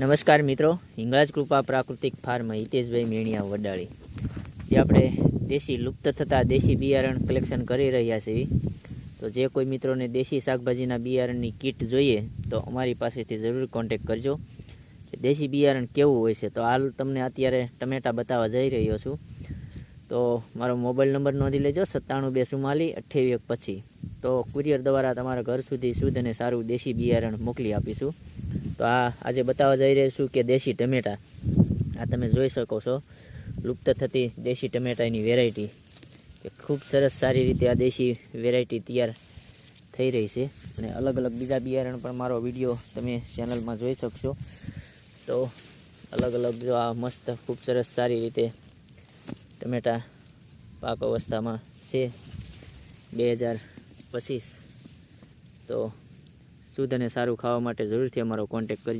નમસ્કાર મિત્રો, હિંગળાજ કૃપા પ્રાકૃતિક ફાર્મ હિતેશભાઈ મેણિયા વડાળી. જે આપણે દેશી લુપ્ત થતા દેશી બિયારણ કલેક્શન કરી રહ્યા છીએ તો જે કોઈ મિત્રોને દેશી શાકભાજીના બિયારણની કીટ જોઈએ, તો અમારી પાસેથી જરૂર કોન્ટેક કરજો. કે દેશી બિયારણ કેવું હોય છે, તો હાલ તમને અત્યારે ટમેટા બતાવવા જઈ રહ્યો છું. તો મારો મોબાઈલ નંબર નોંધી લેજો, સત્તાણું બે ચુમ્માલી અઠ્યાવી પછી તો કુરિયર દ્વારા તમારા ઘર સુધી શુદ્ધ અને સારું દેશી બિયારણ મોકલી આપીશું. તો આ આજે બતાવવા જઈ રહ્યા છું કે દેશી ટમેટા. આ તમે જોઈ શકો છો. લુપ્ત થતી દેશી ટમેટાની વેરાયટી ખૂબ સરસ સારી રીતે આ દેશી વેરાયટી તૈયાર થઈ રહી છે. અને અલગ અલગ બીજા બિયારણ પણ મારો વીડિયો તમે ચેનલમાં જોઈ શકશો. તો અલગ અલગ જો આ મસ્ત, ખૂબ સરસ સારી રીતે ટમેટા પાક અવસ્થામાં છે. બે હજાર પચીસ. તો શુદ્ધ અને સારું ખાવા માટે જરૂરથી અમારો કોન્ટેક કરજો.